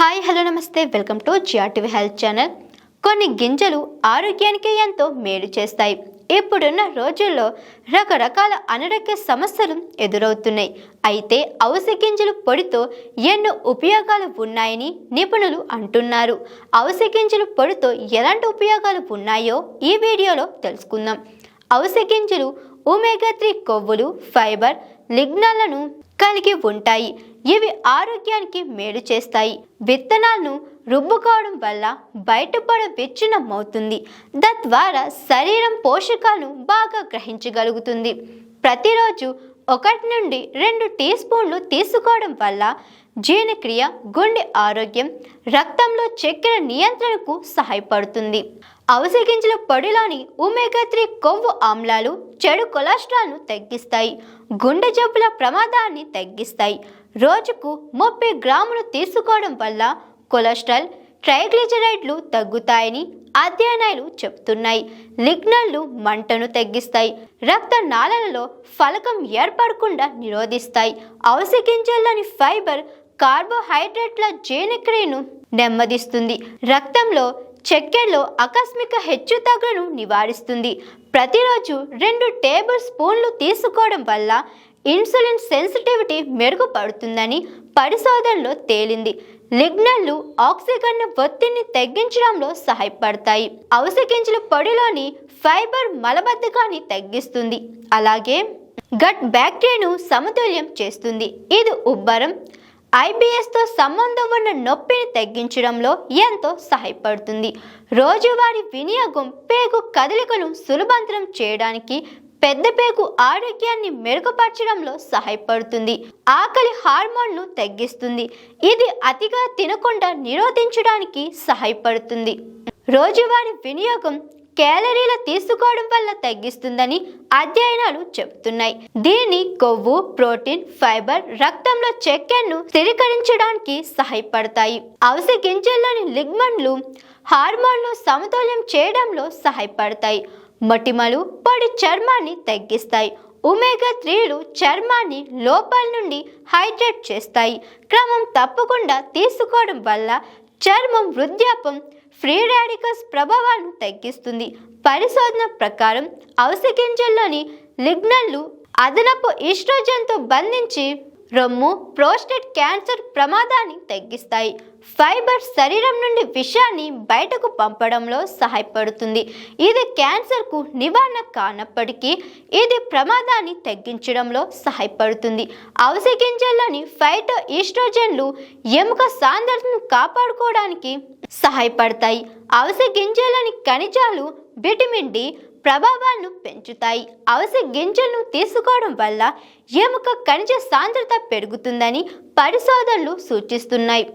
Hi hello నమస్తే. Welcome to GRTV health channel. కొన్ని గింజలు ఆరోగ్యానికి ఎంతో మేలు చేస్తాయి. ఇప్పుడున్న రోజుల్లో రకరకాల అనారోగ్య సమస్యలు ఎదురవుతున్నాయి. అయితే అవసర గింజలు పొడితో ఎన్నో ఉపయోగాలు ఉన్నాయని నిపుణులు అంటున్నారు. అవసర గింజలు పొడితో ఎలాంటి ఉపయోగాలు ఉన్నాయో ఈ వీడియోలో తెలుసుకుందాం. అవసర గింజలు ఒమేగా త్రీ కొవ్వులు ఫైబర్ లిగ్నాలను కలిగి ఉంటాయి. ఇవి ఆరోగ్యానికి మేలు చేస్తాయి. విత్తనాలను రుబ్బుకోవడం వల్ల బయటపడ విచ్ఛిన్నమవుతుంది. తద్వారా శరీరం పోషకాలను బాగా గ్రహించగలుగుతుంది. ప్రతిరోజు ఒకటి నుండి రెండు టీ స్పూన్లు తీసుకోవడం వల్ల జీర్ణక్రియ గుండె ఆరోగ్యం రక్తంలో చక్కెర నియంత్రణకు సహాయపడుతుంది. అవిసె గింజల పొడిలోని ఒమేగా త్రీ కొవ్వు ఆమ్లాలు చెడు కొలెస్ట్రాల్ను తగ్గిస్తాయి. గుండె జబ్బుల ప్రమాదాన్ని తగ్గిస్తాయి. రోజుకు ముప్పై గ్రాములు తీసుకోవడం వల్ల కొలెస్ట్రాల్ ట్రైగ్లిజరైడ్లు తగ్గుతాయని అధ్యయనాలు చెబుతున్నాయి. లిగ్నల్లు మంటను తగ్గిస్తాయి. రక్త నాళలలో ఫలకం ఏర్పడకుండా నిరోధిస్తాయి. అవిసె గింజల్లోని ఫైబర్ కార్బోహైడ్రేట్ల జీర్ణక్రియను నెమ్మదిస్తుంది. రక్తంలో చక్కెరలో ఆకస్మిక హెచ్చుతగ్గులను నివారిస్తుంది. ప్రతిరోజు రెండు టేబుల్ స్పూన్లు తీసుకోవడం వల్ల ఇన్సులిన్ సెన్సిటివిటీ మెరుగుపడుతుందని పరిశోధనలో తేలింది. లిగ్నల్లు ఆక్సిజన్ ఒత్తిడిని తగ్గించడంలో సహాయపడతాయి. అవిసె గింజల పొడిలోని ఫైబర్ మలబద్ధకాన్ని తగ్గిస్తుంది. అలాగే గట్ బ్యాక్టీరియాను సమతుల్యం చేస్తుంది. ఇది ఉబ్బరం ఐబిఎస్తో సంబంధం ఉన్న నొప్పిని తగ్గించడంలో ఎంతో సహాయపడుతుంది. రోజువారీ వినియోగం పేగు కదలికను సులభంతరం చేయడానికి పెద్దపేకు ఆరోగ్యాన్ని మెరుగుపరచడంలో సహాయపడుతుంది. ఆకలి హార్మోన్ను తగ్గిస్తుంది. ఇది అతిగా తినకుండా నిరోధించడానికి సహాయపడుతుంది. రోజువారీ వినియోగం క్యాలరీల తీసుకోవడం వల్ల తగ్గిస్తుందని అధ్యయనాలు చెబుతున్నాయి. దీని కొవ్వు ప్రోటీన్ ఫైబర్ రక్తంలో చక్కెరను స్థిరీకరించడానికి సహాయపడతాయి. అవిసె గింజల్లోని లిగ్మన్లు హార్మోన్లు సమతుల్యం చేయడంలో సహాయపడతాయి. మొటిమలు పొడి చర్మాన్ని తగ్గిస్తాయి. ఒమేగా త్రీలు చర్మాన్ని లోపల నుండి హైడ్రేట్ చేస్తాయి. క్రమం తప్పకుండా తీసుకోవడం వల్ల చర్మం వృద్ధాపం ఫ్రీ రాడికల్స్ ప్రభావాలను తగ్గిస్తుంది. పరిశోధన ప్రకారం అవసగింజల్లోని గింజల్లోని అదనపు ఈస్ట్రోజన్తో బంధించి రొమ్ము ప్రోస్టేట్ క్యాన్సర్ ప్రమాదాన్ని తగ్గిస్తాయి. ఫైబర్ శరీరం నుండి విషాన్ని బయటకు పంపడంలో సహాయపడుతుంది. ఇది క్యాన్సర్కు నివారణ కానప్పటికీ ఇది ప్రమాదాన్ని తగ్గించడంలో సహాయపడుతుంది. అవిసె గింజల్లోని ఫైటో ఈస్ట్రోజన్లు ఎముక సాంద్రతను కాపాడుకోవడానికి సహాయపడతాయి. అవిసె గింజల్లోని ఖనిజాలు విటమిన్ డి ప్రభావాలను పెంచుతాయి. అవిసె గింజలను తీసుకోవడం వల్ల ఎముక ఖనిజ సాంద్రత పెరుగుతుందని పరిశోధనలు సూచిస్తున్నాయి.